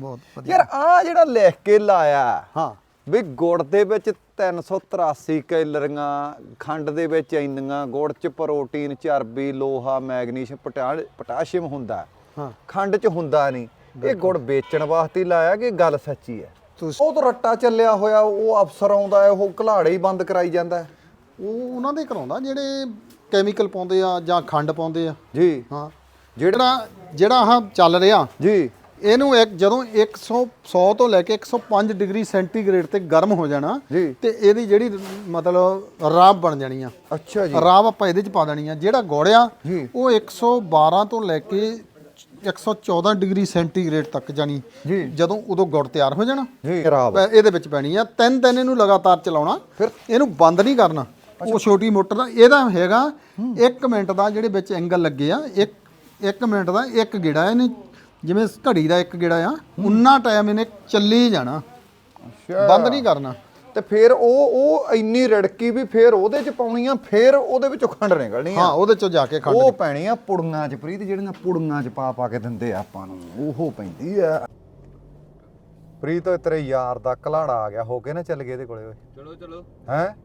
ਬਹੁਤ ਵਧੀਆ। ਯਾਰ ਆ ਜਿਹੜਾ ਲਿਖ ਕੇ ਲਾਇਆ ਹਾਂ। ਵੀ ਗੁੜ ਦੇ ਵਿੱਚ 383 ਕੈਲਰੀਆਂ ਖੰਡ ਦੇ ਵਿੱਚ ਇੰਨੀਆਂ ਗੁੜ ਚ ਪ੍ਰੋਟੀਨ ਚਰਬੀ ਲੋਹਾ ਮੈਗਨੀਸ਼ੀਅਮ ਪੋਟਾ- ਪੋਟਾਸ਼ੀਅਮ ਹੁੰਦਾ। ਹਾਂ। ਖੰਡ ਚ ਹੁੰਦਾ ਨਹੀਂ ਇਹ ਗੁੜ ਵੇਚਣ ਵਾਸਤੇ ਲਾਇਆ ਕਿ ਗੱਲ ਸੱਚੀ ਹੈ? ਉਹ ਤਾਂ ਰੱਟਾ ਚੱਲਿਆ ਹੋਇਆ ਉਹ ਅਫਸਰ ਆਉਂਦਾ ਹੈ ਉਹ ਘਲਾੜੇ ਹੀ ਬੰਦ ਕਰਾਈ ਜਾਂਦਾ। ਉਹ ਉਹਨਾਂ ਦੇ ਕਰਾਉਂਦਾ ਜਿਹੜੇ ਕੈਮੀਕਲ ਪਾਉਂਦੇ ਆ ਜਾਂ ਖੰਡ ਪਾਉਂਦੇ ਆ। ਜੀ। ਹਾਂ। ਜਿਹੜਾ ਜਿਹੜਾ ਜਿਹੜਾ ਆਹ ਚੱਲ ਰਿਹਾ ਜੀ। ਇਹਨੂੰ ਇੱਕ ਜਦੋਂ 100 100 ਤੋਂ ਲੈ ਕੇ 105 ਡਿਗਰੀ ਸੈਂਟੀਗ੍ਰੇਡ ਤੇ ਗਰਮ ਹੋ ਜਾਣਾ ਜੀ। ਤੇ ਇਹਦੀ ਜਿਹੜੀ ਮਤਲਬ ਰਾਬ ਬਣ ਜਾਣੀ ਆ। ਅੱਛਾ ਜੀ। ਰਾਬ ਆਪਾਂ ਇਹਦੇ ਚ ਪਾ ਦੇਣੀ ਆ। ਜਿਹੜਾ ਗੁੜ ਆ ਜੀ। ਉਹ 112 ਤੋਂ ਲੈ ਕੇ 114 ਡਿਗਰੀ ਸੈਂਟੀਗ੍ਰੇਡ ਤੱਕ ਜਾਣੀ। ਜੀ। ਜਦੋਂ ਉਦੋਂ ਗੁੜ ਤਿਆਰ ਹੋ ਜਾਣਾ। ਜੀ। ਖਰਾਬ ਪੈ- ਇਹਦੇ ਵਿੱਚ ਪੈਣੀ ਆ। ਤਿੰਨ ਦਿਨ ਇਹਨੂੰ ਲਗਾਤਾਰ ਚਲਾਉਣਾ। ਫਿਰ? ਇਹਨੂੰ ਬੰਦ ਨਹੀਂ ਕਰਨਾ। ਉਹ ਛੋਟੀ ਮੋਟਰ ਦਾ ਇਹਦਾ ਹੈਗਾ 1 ਮਿੰਟ ਦਾ ਜਿਹੜੇ ਵਿੱਚ ਐਂਗਲ ਲੱਗੇ ਆ ਇੱਕ 1 ਮਿੰਟ ਦਾ ਇੱਕ ਗੇੜਾ ਇਹਨੇ ਜਿਵੇਂ ਘੜੀ ਦਾ ਇੱਕ ਗੇੜਾ ਆ ਉਨਾ ਟਾਈਮ ਇਹਨੇ ਚੱਲੀ ਜਾਣਾ। ਬੰਦ ਨਹੀਂ ਕਰਨਾ। ਤੇ ਫਿਰ ਉਹ ਉਹ ਇੰਨੀ ਰੜਕੀ ਵੀ ਫਿਰ ਉਹਦੇ ਚ ਪਾਉਣੀ ਆ ਫਿਰ ਉਹਦੇ ਵਿੱਚੋਂ ਖੰਡ ਨਿਕਲਣੀ ਆ। ਹਾਂ ਉਹਦੇ ਚੋਂ ਜਾ ਕੇ ਖੰਡ ਉਹ ਪੈਣੀ ਆ ਪੁੜੀਆਂ ਚ ਪ੍ਰੀਤ ਜਿਹੜੀਆਂ ਪੁੜੀਆਂ ਚ ਪਾ ਪਾ ਕੇ ਦਿੰਦੇ ਆ ਆਪਾਂ ਨੂੰ। ਉਹ ਪੈਂਦੀ ਆ। ਪ੍ਰੀਤ ਓਏ ਤੇਰੇ ਯਾਰ ਦਾ ਕਲਾੜਾ ਆ ਗਿਆ। ਹੋ ਕੇ ਨਾ ਚੱਲ ਗਏ ਇਹਦੇ ਕੋਲੇ। ਓਏ ਚਲੋ ਚਲੋ। ਹੈ?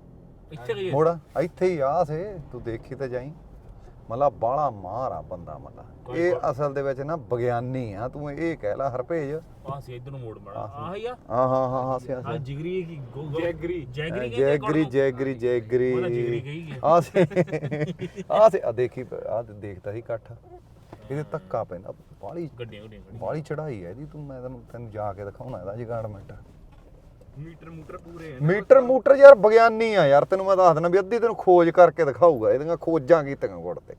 ਇੱਥੇ ਮੋੜ ਇੱਥੇ ਹੀ ਆ ਸੇ। ਤੂੰ ਦੇਖੀ ਤਾਂ ਜਾਈ। ਮਲਾ ਬਾਲਾ ਮਾਰ ਆ ਬੰਦਾ ਮਲਾ। ਇਹ ਅਸਲ ਦੇ ਵਿੱਚ ਨਾ ਵਿਗਿਆਨੀ ਆ ਤੂੰ ਇਹ ਕਹਿ ਲੈ ਹਰਪੇਜ। ਆ ਸੀ ਇਧਰ ਨੂੰ ਮੋੜ ਮੜਾ। ਆਹ ਹੀ ਆ। ਹਾਂ ਹਾਂ ਹਾਂ ਹਾਂ ਸਿਆ ਆ ਜਿਗਰੀ ਕੀ ਗੋ jaggery. Jaggery jaggery jaggery jaggery. ਉਹਦਾ ਜਿਗਰੀ ਕਹੀ ਗਿਆ। ਆ। ਸੇ ਆ ਸੇ ਆ ਦੇਖੀ ਆ ਦੇਖਦਾ ਸੀ ਇਕੱਠ। ਇਹਦੇ ਧੱਕਾ ਪੈਂਦਾ। ਬਾਲੀ ਗੱਡੀਆਂ ਗੱਡੀਆਂ ਬਾਲੀ ਚੜਾਈ ਹੈ ਇਹਦੀ। ਤੂੰ ਮੈਂ ਤੈਨੂੰ ਤੈਨੂੰ ਜਾ ਕੇ ਦਿਖਾਉਣਾ ਇਹਦਾ ਜਗਾੜਮੈਂਟ। ਮੀਟਰ ਮੂਟਰ ਪੂਰੇ ਮੀਟਰ ਮੂਟਰ ਯਾਰ ਵਿਗਿਆਨੀ ਆ ਯਾਰ ਤੈਨੂੰ ਮੈਂ ਦੱਸ ਦਿੰਦਾ ਵੀ ਅੱਧੀ ਤੈਨੂੰ ਖੋਜ ਕਰਕੇ ਦਿਖਾਊਗਾ ਇਹਦੀਆਂ ਖੋਜਾਂ ਕੀਤੀਆਂ ਗੁੜ ਤੇ।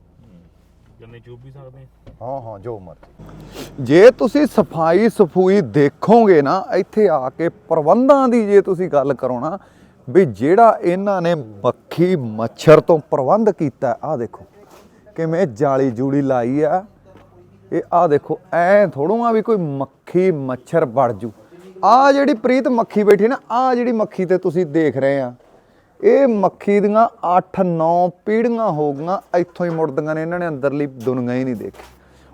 ਜੰਨੇ ਚੂਪ ਵੀ ਸਕਦੇ ਹਾਂ ਹਾਂ ਜੋ ਮਰਜ਼ੀ। ਜੇ ਤੁਸੀਂ ਸਫ਼ਾਈ ਸਫੂਈ ਦੇਖੋਗੇ ਨਾ ਇੱਥੇ ਆ ਕੇ ਪ੍ਰਬੰਧਾਂ ਦੀ ਜੇ ਤੁਸੀਂ ਗੱਲ ਕਰੋ ਨਾ ਵੀ ਜਿਹੜਾ ਇਹਨਾਂ ਨੇ ਮੱਖੀ ਮੱਛਰ ਤੋਂ ਪ੍ਰਬੰਧ ਕੀਤਾ ਆ ਦੇਖੋ ਕਿਵੇਂ ਜਾਲੀ ਜੂੜੀ ਲਾਈ ਆ। ਇਹ ਆ ਦੇਖੋ ਐ ਥੋੜੋ ਆ ਵੀ ਕੋਈ ਮੱਖੀ ਮੱਛਰ ਵੜ ਜੂ। ਆ ਜਿਹੜੀ ਪ੍ਰੀਤ ਮੱਖੀ ਬੈਠੀ ਨਾ ਆ ਜਿਹੜੀ ਮੱਖੀ ਤੇ ਤੁਸੀਂ ਦੇਖ ਰਹੇ ਆ ਇਹ ਮੱਖੀ ਦੀਆਂ 8-9 ਪੀੜੀਆਂ ਹੋ ਗਈਆਂ ਇੱਥੋਂ ਹੀ ਮੁੜਦੀਆਂ ਨੇ ਇਹਨਾਂ ਨੇ ਅੰਦਰਲੀ ਦੁਨੀਆ ਹੀ ਨਹੀਂ ਦੇਖੀ।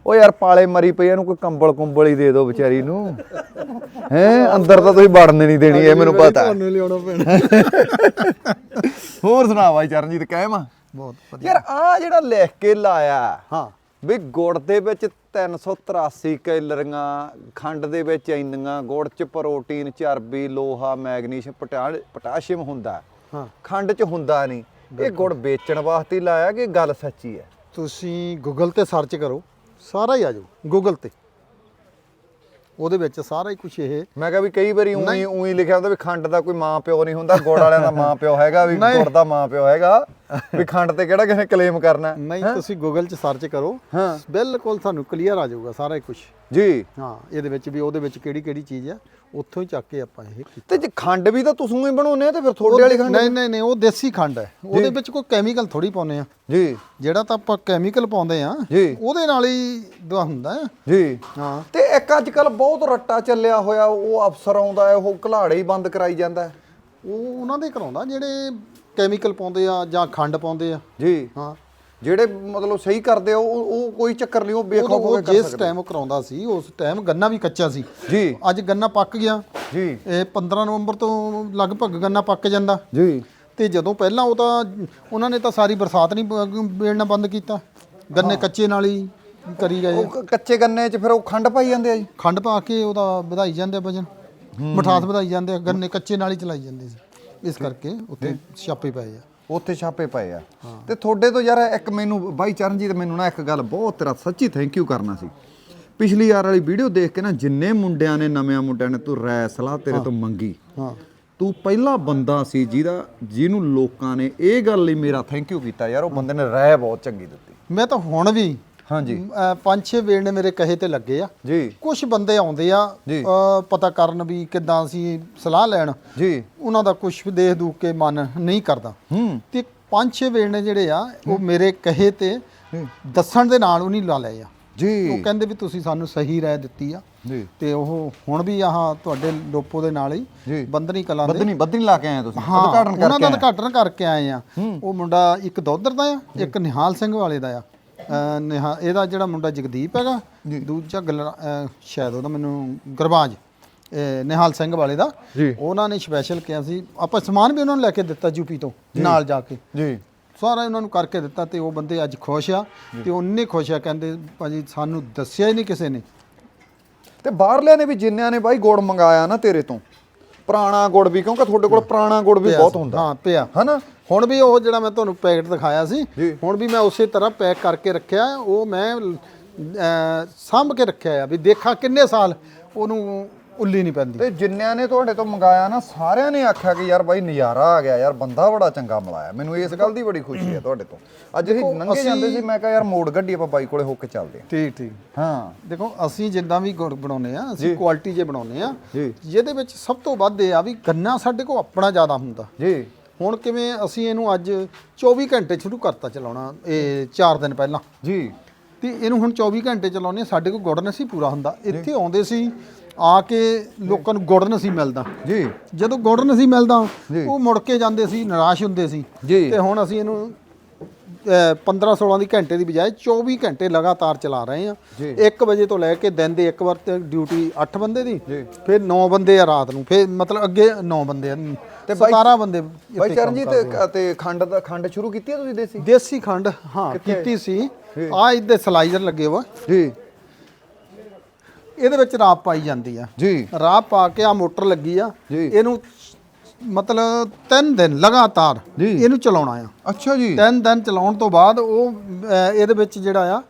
ਉਹ ਯਾਰ ਪਾਲੇ ਮਰੀ ਪਈ ਇਹਨੂੰ ਕੋਈ ਕੰਬਲ ਕੁੰਬਲ ਹੀ ਦੇ ਦਿਓ ਵਿਚਾਰੀ ਨੂੰ। ਹੈ ਅੰਦਰ ਤਾਂ ਤੁਸੀਂ ਵੜਨ ਨਹੀਂ ਦੇਣੀ ਇਹ ਮੈਨੂੰ ਪਤਾ। ਤੁਹਾਨੂੰ ਲਿਆਉਣਾ ਪੈਣਾ। ਹੋਰ ਸੁਣਾ ਬਾਈ ਚਰਨਜੀਤ ਕਾਇਮ ਆ? ਬਹੁਤ ਵਧੀਆ। ਯਾਰ ਆ ਜਿਹੜਾ ਲਿਖ ਕੇ ਲਾਇਆ ਹਾਂ। ਵੀ ਗੁੜ ਦੇ ਵਿੱਚ 383 ਕੈਲਰੀਆਂ ਖੰਡ ਦੇ ਵਿੱਚ ਇੰਨੀਆਂ ਗੁੜ ਚ ਪ੍ਰੋਟੀਨ ਚਰਬੀ ਲੋਹਾ ਮੈਗਨੀਸ਼ੀਅਮ ਪੋਟਾ- ਪੋਟਾਸ਼ੀਅਮ ਹੁੰਦਾ। ਹਾਂ। ਖੰਡ ਚ ਹੁੰਦਾ ਨਹੀਂ। ਇਹ ਗੁੜ ਵੇਚਣ ਵਾਸਤੇ ਲਾਇਆ ਕਿ ਗੱਲ ਸੱਚੀ ਹੈ। ਤੁਸੀਂ ਗੂਗਲ ਤੇ ਸਰਚ ਕਰੋ ਸਾਰਾ ਹੀ ਆ ਜਾਊ ਗੂਗਲ ਤੇ। ਉਹਦੇ ਵਿੱਚ ਸਾਰਾ ਹੀ ਕੁਝ ਇਹ ਮੈਂ ਕਿਹਾ ਵੀ ਕਈ ਵਾਰੀ ਉਹੀ ਉਹੀ ਲਿਖਿਆ ਹੁੰਦਾ ਵੀ ਖੰਡ ਦਾ ਕੋਈ ਮਾਂ ਪਿਓ ਨਹੀਂ ਹੁੰਦਾ ਗੁੜ ਵਾਲਿਆਂ ਦਾ ਮਾਂ ਪਿਓ ਹੈਗਾ ਵੀ। ਗੁੜ ਦਾ ਮਾਂ ਪਿਓ ਹੈਗਾ ਵੀ ਖੰਡ ਤੇ ਕਿਹੜਾ ਕਿਸੇ ਕਲੇਮ ਕਰਨਾ ਨਹੀਂ ਤੁਸੀਂ ਗੂਗਲ 'ਚ ਸਰਚ ਕਰੋ। ਹਾਂ। ਬਿਲਕੁਲ ਤੁਹਾਨੂੰ ਕਲੀਅਰ ਆ ਜਾਊਗਾ ਸਾਰਾ ਹੀ ਕੁਝ ਜੀ। ਹਾਂ ਇਹਦੇ ਵਿੱਚ ਵੀ ਉਹਦੇ ਵਿੱਚ ਕਿਹੜੀ ਕਿਹੜੀ ਚੀਜ਼ ਆ। ਉੱਥੋਂ ਹੀ ਚੱਕ ਕੇ ਆਪਾਂ ਇਹ ਕੀਤਾ। ਤੇ ਜੇ ਖੰਡ ਵੀ ਤਾਂ ਤੁਸੀਂ ਹੀ ਬਣਾਉਨੇ ਆ ਤੇ ਫਿਰ ਤੁਹਾਡੇ ਵਾਲੀ ਖੰਡ? ਨਹੀਂ ਨਹੀਂ ਨਹੀਂ ਉਹ ਦੇਸੀ ਖੰਡ ਹੈ। ਉਹਦੇ ਵਿੱਚ ਕੋਈ ਕੈਮੀਕਲ ਥੋੜੀ ਪਾਉਨੇ ਆ ਜੀ। ਜਿਹੜਾ ਤਾਂ ਆਪਾਂ ਕੈਮੀਕਲ ਪਾਉਂਦੇ ਆ। ਉਹਦੇ ਨਾਲ ਹੀ ਦਾ ਹੁੰਦਾ ਹੈ। ਜੀ। ਹਾਂ। ਤੇ ਇੱਕ ਅੱਜ ਕੱਲ ਬਹੁਤ ਰੱਟਾ ਚੱਲਿਆ ਹੋਇਆ ਉਹ ਅਫਸਰ ਆਉਂਦਾ ਹੈ ਉਹ ਘਲਾੜੇ ਹੀ ਬੰਦ ਕਰਾਈ ਜਾਂਦਾ ਉਹ ਉਹਨਾਂ ਦੇ ਕਰਾਉਂਦਾ ਜਿਹੜੇ ਕੈਮੀਕਲ ਪਾਉਂਦੇ ਆ ਜਾਂ ਖੰਡ ਪਾਉਂਦੇ ਆ। ਜੀ। ਹਾਂ। ਜਿਹੜੇ ਮਤਲਬ ਸਹੀ ਕਰਦੇ ਆ ਉਹ ਉਹ ਕੋਈ ਚੱਕਰ ਨਹੀਂ ਉਹ ਬੇਖੌਫ ਹੋ ਕੇ ਕਰ ਜਿਸ ਸਕਦੇ ਟਾਈਮ ਉਹ ਕਰਾਉਂਦਾ ਸੀ ਉਸ ਟਾਈਮ ਗੰਨਾ ਵੀ ਕੱਚਾ ਸੀ। ਜੀ। ਅੱਜ ਗੰਨਾ ਪੱਕ ਗਿਆ। ਜੀ। ਇਹ 15 ਨਵੰਬਰ ਤੋਂ ਲਗਭਗ ਗੰਨਾ ਪੱਕ ਜਾਂਦਾ। ਜੀ। ਤੇ ਜਦੋਂ ਪਹਿਲਾਂ ਉਹ ਤਾਂ ਉਹਨਾਂ ਨੇ ਤਾਂ ਸਾਰੀ ਬਰਸਾਤ ਨਹੀਂ ਬੇੜਨਾ ਬੰਦ ਕੀਤਾ। ਗੰਨੇ ਕੱਚੇ ਨਾਲ ਹੀ ਕਰੀ ਗਏ। ਉਹ ਕੱਚੇ ਗੰਨੇ 'ਚ ਫਿਰ ਉਹ ਖੰਡ ਪਾਈ ਜਾਂਦੇ ਆ ਜੀ? ਖੰਡ ਪਾ ਕੇ ਉਹਦਾ ਵਧਾਈ ਜਾਂਦੇ ਆ ਵਜਨ ਮਠਾਸ ਵਧਾਈ ਜਾਂਦੇ ਆ ਗੰਨੇ ਕੱਚੇ ਨਾਲ ਹੀ ਚਲਾਈ ਜਾਂਦੇ ਸੀ। ਇਸ ਕਰਕੇ ਉੱਥੇ ਛਾਪੇ ਪਏ ਆ। ਉੱਥੇ ਛਾਪੇ ਪਏ ਆ। ਤੇ ਤੁਹਾਡੇ ਤੋਂ ਯਾਰ ਇੱਕ ਮੈਨੂੰ ਬਾਈ ਚਰਨਜੀਤ ਮੈਨੂੰ ਨਾ ਇੱਕ ਗੱਲ ਬਹੁਤ ਤੇਰਾ ਸੱਚੀ ਥੈਂਕ ਯੂ ਕਰਨਾ ਸੀ। ਪਿਛਲੀ ਯਾਰ ਵਾਲੀ ਵੀਡੀਓ ਦੇਖ ਕੇ ਨਾ ਜਿੰਨੇ ਮੁੰਡਿਆਂ ਨੇ ਨਵਿਆਂ ਮੁੰਡਿਆਂ ਨੇ ਤੂੰ ਰਾਇ ਸਲਾਹ ਤੇਰੇ ਤੋਂ ਮੰਗੀ। ਹਾਂ। ਤੂੰ ਪਹਿਲਾ ਬੰਦਾ ਸੀ ਜਿਹਦਾ ਜਿਹਨੂੰ ਲੋਕਾਂ ਨੇ ਇਹ ਗੱਲ ਲਈ ਮੇਰਾ ਥੈਂਕ ਯੂ ਕੀਤਾ। ਯਾਰ ਉਹ ਬੰਦੇ ਨੇ ਰਾਇ ਬਹੁਤ ਚੰਗੀ ਦਿੱਤੀ। ਮੈਂ ਤਾਂ ਹੁਣ ਵੀ ਹਾਂਜੀ। ਪੰਜ ਛੇ ਨੇ ਮੇਰੇ ਕਹੇ ਤੇ ਲੱਗੇ ਆ। ਜੀ। ਕੁਝ ਬੰਦੇ ਆਉਂਦੇ ਆ ਪਤਾ ਕਰਨ ਵੀ ਕਿੱਦਾਂ ਅਸੀਂ ਸਲਾਹ ਲੈਣ। ਜੀ। ਉਹਨਾਂ ਦਾ ਕੁਝ ਵੀ ਦੇਖ ਦੂਖ ਕੇ ਮਨ ਨਹੀਂ ਕਰਦਾ। ਹੂੰ। ਤੇ ਪੰਜ ਛੇ ਨੇ ਜਿਹੜੇ ਆ ਉਹ ਮੇਰੇ ਕਹੇ ਤੇ ਦੱਸਣ ਦੇ ਨਾਲ ਉਹ ਨਹੀਂ ਲਾ ਲਏ ਆ। ਉਹ ਜੀ ਕਹਿੰਦੇ ਵੀ ਤੁਸੀਂ ਸਾਨੂੰ ਸਹੀ ਰਾਏ ਦਿੱਤੀ ਆ। ਜੀ। ਤੇ ਉਹ ਹੁਣ ਵੀ ਆਹ ਤੁਹਾਡੇ ਲੋਪੋ ਦੇ ਨਾਲ ਹੀ। ਬੰਦਨੀ ਕਲਾਂ ਦੇ ਬੱਦਨੀ ਬੱਦਨੀ ਲਾ ਕੇ ਆਏ ਤੁਸੀਂ। ਉਹਨਾਂ ਦਾ। ਉਦਘਾਟਨ ਕਰਕੇ ਆਏ ਆ। ਉਹ ਮੁੰਡਾ ਇੱਕ ਦੋਦਰ ਦਾ ਆ ਇੱਕ ਨਿਹਾਲ ਸਿੰਘ ਵਾਲੇ ਦਾ ਆ। ਨਿਹਾ ਇਹਦਾ ਜਿਹੜਾ ਮੁੰਡਾ ਜਗਦੀਪ ਹੈਗਾ ਦੂਜਾ ਗਲ ਸ਼ਾਇਦ ਉਹਦਾ ਮੈਨੂੰ ਗਰਬਾਜ ਨਿਹਾਲ ਸਿੰਘ ਵਾਲੇ ਦਾ। ਉਹਨਾਂ ਨੇ ਸਪੈਸ਼ਲ ਕਿਹਾ ਸੀ ਆਪਾਂ ਸਮਾਨ ਵੀ ਉਹਨਾਂ ਨੂੰ ਲੈ ਕੇ ਦਿੱਤਾ ਯੂਪੀ ਤੋਂ ਨਾਲ ਜਾ ਕੇ। ਜੀ। ਸਾਰਾ ਉਹਨਾਂ ਨੂੰ ਕਰਕੇ ਦਿੱਤਾ ਤੇ ਉਹ ਬੰਦੇ ਅੱਜ ਖੁਸ਼ ਆ ਤੇ ਉਹਨੇ ਖੁਸ਼ ਆ ਕਹਿੰਦੇ ਭਾਜੀ ਸਾਨੂੰ ਦੱਸਿਆ ਹੀ ਨਹੀਂ ਕਿਸੇ ਨੇ। ਤੇ ਬਾਹਰਲਿਆਂ ਨੇ ਵੀ ਜਿੰਨਿਆਂ ਨੇ ਬਾਈ ਗੁੜ ਮੰਗਾਇਆ ਨਾ ਤੇਰੇ ਤੋਂ ਪੁਰਾਣਾ ਗੁੜ ਵੀ ਕਿਉਂਕਿ ਤੁਹਾਡੇ ਕੋਲ ਪੁਰਾਣਾ ਗੁੜ ਵੀ ਬਹੁਤ। ਹੁੰਦਾ। ਹਾਂ ਪਿਆ। ਹਨਾ? ਹੁਣ ਵੀ ਉਹ ਜਿਹੜਾ ਮੈਂ ਤੁਹਾਨੂੰ ਪੈਕਟ ਦਿਖਾਇਆ ਸੀ। ਹੁਣ ਵੀ ਮੈਂ ਉਸੇ ਤਰ੍ਹਾਂ ਪੈਕ ਕਰਕੇ ਰੱਖਿਆ। ਉਹ ਮੈਂ ਸਾਂਭ ਕੇ ਰੱਖਿਆ ਆ ਵੀ ਦੇਖਾਂ ਕਿੰਨੇ ਸਾਲ ਉਹਨੂੰ ਉੱਲੀ ਨਹੀਂ ਪੈਂਦੀ। ਤੇ ਜਿੰਨਿਆਂ ਨੇ ਤੁਹਾਡੇ ਤੋਂ ਮੰਗਾਇਆ ਨਾ ਸਾਰਿਆਂ ਨੇ ਆਖਿਆ ਕਿ ਯਾਰ ਬਾਈ ਨਜ਼ਾਰਾ ਆ ਗਿਆ ਯਾਰ ਬੰਦਾ ਬੜਾ ਚੰਗਾ ਮਿਲਾਇਆ। ਮੈਨੂੰ ਇਸ ਗੱਲ ਦੀ ਬੜੀ ਖੁਸ਼ੀ ਹੈ ਤੁਹਾਡੇ ਤੋਂ। ਅੱਜ ਅਸੀਂ ਲੰਘੇ ਜਾਂਦੇ ਸੀ ਮੈਂ ਕਿਹਾ ਯਾਰ ਮੋੜ ਗੱਡੀ ਆਪਾਂ ਬਾਈ ਕੋਲੇ ਹੋ ਕੇ ਚੱਲਦੇ ਹਾਂ। ਠੀਕ ਠੀਕ। ਹਾਂ। ਦੇਖੋ ਅਸੀਂ ਜਿੱਦਾਂ ਵੀ ਗੁੜ ਬਣਾਉਨੇ ਆ ਅਸੀਂ ਕੁਆਲਿਟੀ ਜੇ ਬਣਾਉਨੇ ਆ। ਜਿਹਦੇ ਵਿੱਚ ਸਭ ਤੋਂ ਵੱਧ ਇਹ ਆ ਵੀ ਗੰਨਾ ਸਾਡੇ ਕੋਲ ਆਪਣਾ ਜ਼ਿਆਦਾ ਹੁੰਦਾ। ਜੀ। ਹੁਣ ਕਿਵੇਂ ਅਸੀਂ ਇਹਨੂੰ ਅੱਜ 24 ਘੰਟੇ ਸ਼ੁਰੂ ਕਰਤਾ ਚਲਾਉਣਾ ਇਹ 4 ਦਿਨ ਪਹਿਲਾਂ। ਜੀ। ਤੇ ਇਹਨੂੰ ਹੁਣ 24 ਘੰਟੇ ਚਲਾਉਨੇ ਸਾਡੇ ਕੋਲ ਗੁੜ ਨਹੀਂ ਸੀ ਪੂਰਾ ਹੁੰਦਾ। ਇੱਥੇ ਆਉਂਦੇ ਸੀ ਆ ਕੇ ਲੋਕਾਂ ਨੂੰ ਗੁੜ ਨਹੀਂ ਸੀ ਮਿਲਦਾ। ਜੀ। ਜਦੋਂ ਗੁੜ ਨਹੀਂ ਸੀ ਮਿਲਦਾ। ਉਹ ਮੁੜ ਕੇ ਜਾਂਦੇ ਸੀ ਨਿਰਾਸ਼ ਹੁੰਦੇ ਸੀ। ਤੇ ਹੁਣ ਅਸੀਂ ਇਹਨੂੰ 15 16 ਦੀ ਘੰਟੇ ਦੀ ਬਜਾਏ 24 ਘੰਟੇ ਲਗਾਤਾਰ ਚਲਾ ਰਹੇ ਆ ਜੀ। 1 ਵਜੇ ਤੋਂ ਲੈ ਕੇ ਦਿਨ ਦੇ ਇੱਕ ਵਾਰ ਤੇ ਡਿਊਟੀ 8 ਬੰਦੇ ਦੀ। ਫਿਰ 9 ਬੰਦੇ ਆ ਰਾਤ ਨੂੰ। ਫਿਰ ਮਤਲਬ ਅੱਗੇ 9 ਬੰਦੇ ਆ ਤੇ ਬਾਈ- 17 ਬੰਦੇ ਬਾਈ ਚਰਨਜੀਤ। ਤੇ ਖੰਡ ਦਾ ਖੰਡ ਸ਼ੁਰੂ ਕੀਤੀ ਤੁਸੀਂ ਦੇਸੀ? ਦੇਸੀ ਖੰਡ ਹਾਂ ਕੀਤੀ ਸੀ। ਆ ਇਹਦੇ ਸਲਾਈਜ਼ਰ ਲੱਗੇ ਵਾ। ਜੀ। ਇਹਦੇ ਵਿੱਚ ਰਾਪ ਪਾਈ ਜਾਂਦੀ ਆ। ਜੀ। ਰਾਹ ਪਾ ਕੇ ਆ ਮੋਟਰ ਲੱਗੀ ਆ। ਇਹਨੂੰ ਮਤਲਬ 3 ਦਿਨ ਲਗਾਤਾਰ। ਇਹਨੂੰ ਚਲਾਉਣਾ ਆ। ਅੱਛਾ ਜੀ। 3 ਦਿਨ ਚਲਾਉਣ ਤੋਂ ਬਾਅਦ ਉਹ ਅਹ, ਇਹਦੇ ਵਿੱਚ ਜਿਹੜਾ ਆ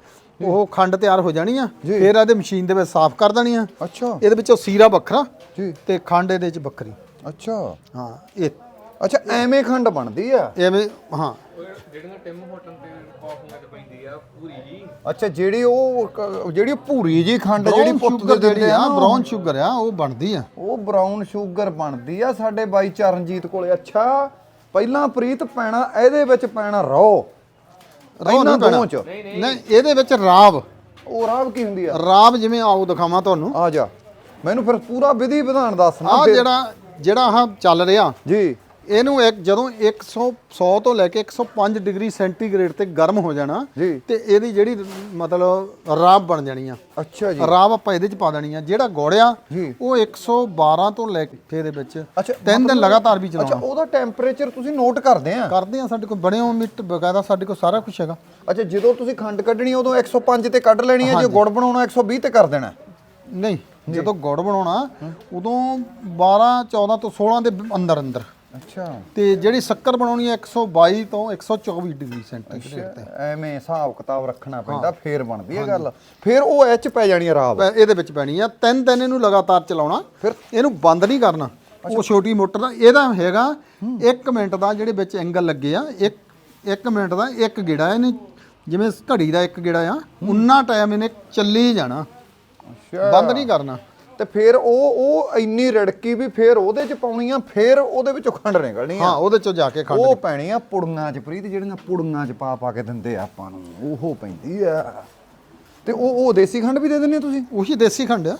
ਉਹ ਖੰਡ ਤਿਆਰ ਹੋ ਜਾਣੀ ਆ। ਫਿਰ ਇਹਦੇ ਮਸ਼ੀਨ ਦੇ ਵਿੱਚ ਸਾਫ਼ ਕਰ ਦੇਣੀ ਆ। ਅੱਛਾ। ਇਹਦੇ ਵਿੱਚੋਂ ਸੀਰਾ ਵੱਖਰਾ ਜੀ। ਤੇ ਖੰਡ ਇਹਦੇ ਵਿੱਚ ਵੱਖਰੀ। ਅੱਛਾ। ਹਾਂ ਇਹ ਅੱਛਾ ਐਵੇਂ ਖੰਡ ਬਣਦੀ ਆ? ਐਵੇਂ ਹਾਂ। ਜਿਹੜੀਆਂ ਟਿਮ ਹੋਟਲ ਤੇ ਕਾਫੀਆਂ ਚ ਪੈਂਦੀ ਆ ਪੂਰੀ ਜੀ। ਅੱਛਾ ਜਿਹੜੀ ਉਹ ਕ- ਜਿਹੜੀ ਭੂਰੀ ਜੀ ਖੰਡ ਜਿਹੜੀ ਪੁੱਤ ਦੇ ਜਿਹੜੀ ਦਿੰਦੇ ਆ ਬ੍ਰਾਊਨ ਸ਼ੂਗਰ ਆ ਉਹ ਬਣਦੀ ਆ। ਉਹ ਬਰਾਊਨ ਸ਼ੂਗਰ ਬਣਦੀ ਆ ਸਾਡੇ ਬਾਈ ਚਰਨਜੀਤ ਕੋਲੇ। ਅੱਛਾ ਪਹਿਲਾਂ ਪ੍ਰੀਤ ਪੈਣਾ ਇਹਦੇ ਵਿੱਚ ਪੈਣਾ ਰੋ। ਰੋਹ ਇਹਨਾਂ। ਦੋਵਾਂ ਚ ਨਹੀਂ ਇਹਦੇ ਵਿੱਚ ਰਾਵ। ਉਹ ਰਾਬ ਕੀ ਹੁੰਦੀ ਆ? ਰਾਵ ਜਿਵੇਂ ਆਓ ਦਿਖਾਵਾਂ ਤੁਹਾਨੂੰ। ਆ ਜਾ। ਮੈਨੂੰ ਫਿਰ ਪੂਰਾ ਵਿਧੀ ਵਿਧਾਨ ਦੱਸ ਨਾ ਆ ਫਿਰ। ਜਿਹੜਾ ਜਿਹੜਾ ਆਹ ਚੱਲ ਰਿਹਾ। ਜੀ। ਇਹਨੂੰ ਇੱਕ ਜਦੋਂ 100 100 ਤੋਂ ਲੈ ਕੇ 105 ਡਿਗਰੀ ਸੈਂਟੀਗ੍ਰੇਡ ਤੇ ਗਰਮ ਹੋ ਜਾਣਾ ਜੀ। ਤੇ ਇਹਦੀ ਜਿਹੜੀ ਮਤਲਬ ਰਾਬ ਬਣ ਜਾਣੀ ਆ। ਅੱਛਾ ਜੀ। ਰਾਬ ਆਪਾਂ ਇਹਦੇ ਚ ਪਾ ਦੇਣੀ ਆ। ਜਿਹੜਾ ਗੋੜਿਆ ਜੀ। ਉਹ 112 ਤੋਂ ਲੈ ਕੇ ਇਹਦੇ ਵਿੱਚ ਅੱਛਾ ਤਿੰਨ ਦਿਨ ਲਗਾਤਾਰ ਵੀ ਅੱਛਾ ਚਲਾਉਣਾ। ਉਹਦਾ ਟੈਂਪਰੇਚਰ ਤੁਸੀਂ ਨੋਟ ਕਰਦੇ ਆ। ਕਰਦੇ ਆ ਸਾਡੇ ਕੋਲ ਬਣੇ ਮਿੱਟ ਬਕਾਇਦਾ ਸਾਡੇ ਕੋਲ ਸਾਰਾ ਕੁਝ ਹੈਗਾ। ਅੱਛਾ ਜਦੋਂ ਤੁਸੀਂ ਖੰਡ ਕੱਢਣੀ ਉਦੋਂ 105 ਤੇ ਕੱਢ ਲੈਣੀ ਹੈ ਜੇ ਗੁੜ ਬਣਾਉਣਾ 120 ਤੇ ਕਰ ਦੇਣਾ। ਨਹੀਂ ਜਦੋਂ ਗੁੜ ਬਣਾਉਣਾ ਉਦੋਂ 12 14 ਤੋਂ 16 ਦੇ ਅੰਦਰ ਅੰਦਰ ਅੱਛਾ। ਤੇ ਜਿਹੜੀ ਸ਼ੱਕਰ ਬਣਾਉਣੀ ਹੈ 122 ਤੋਂ 124 ਡਿਗਰੀ ਸੈਂਟੀਗ੍ਰੇਡ ਤੇ। ਐਵੇਂ ਹਿਸਾਬ ਕਿਤਾਬ ਰੱਖਣਾ ਪੈਂਦਾ ਫੇਰ ਬਣਦੀ ਹੈ ਗੱਲ। ਫੇਰ ਉਹ ਐਚ ਪੈ ਜਾਣੀ ਹੈ ਰਾਬ ਇਹਦੇ ਵਿੱਚ ਪੈਣੀ ਆ। ਤਿੰਨ ਦਿਨ ਇਹਨੂੰ ਲਗਾਤਾਰ ਚਲਾਉਣਾ। ਫਿਰ ਇਹਨੂੰ ਬੰਦ ਨਹੀਂ ਕਰਨਾ। ਉਹ ਛੋਟੀ ਮੋਟਰ ਦਾ ਇਹਦਾ ਹੈਗਾ 1 ਮਿੰਟ ਦਾ ਜਿਹੜੇ ਵਿੱਚ ਐਂਗਲ ਲੱਗੇ ਆ 1 1 ਮਿੰਟ ਦਾ ਇੱਕ ਗੇੜਾ ਇਹਨੇ ਜਿਵੇਂ ਘੜੀ ਦਾ ਇੱਕ ਗੇੜਾ ਆ ਉਨਾ ਟਾਈਮ ਇਹਨੇ ਚੱਲੀ ਜਾਣਾ। ਬੰਦ ਨਹੀਂ ਕਰਨਾ। ਤੇ ਫੇਰ ਉਹ ਉਹ ਇੰਨੀ ਰੜਕੀ ਵੀ ਫੇਰ ਉਹਦੇ ਚ ਪਾਉਣੀ ਆ ਫੇਰ ਉਹਦੇ ਵਿੱਚੋਂ ਖੰਡ ਨਿਕਲਣੀ ਆ। ਹਾਂ ਉਹਦੇ ਚੋਂ ਜਾ ਕੇ ਖੰਡ ਉਹ ਪੈਣੀ ਆ ਪੁੜੀਆਂ ਚ ਪ੍ਰੀਤ ਜਿਹੜੀਆਂ ਪੁੜੀਆਂ ਚ ਪਾ ਪਾ ਕੇ ਦਿੰਦੇ ਆ ਆਪਾਂ ਨੂੰ। ਉਹ ਪੈਂਦੀ ਆ। ਤੇ ਉਹ ਉਹ ਦੇਸੀ ਖੰਡ ਵੀ ਦੇ ਦਿੰਦੇ ਤੁਸੀਂ? ਉਹੀ ਦੇਸੀ ਖੰਡ ਆ।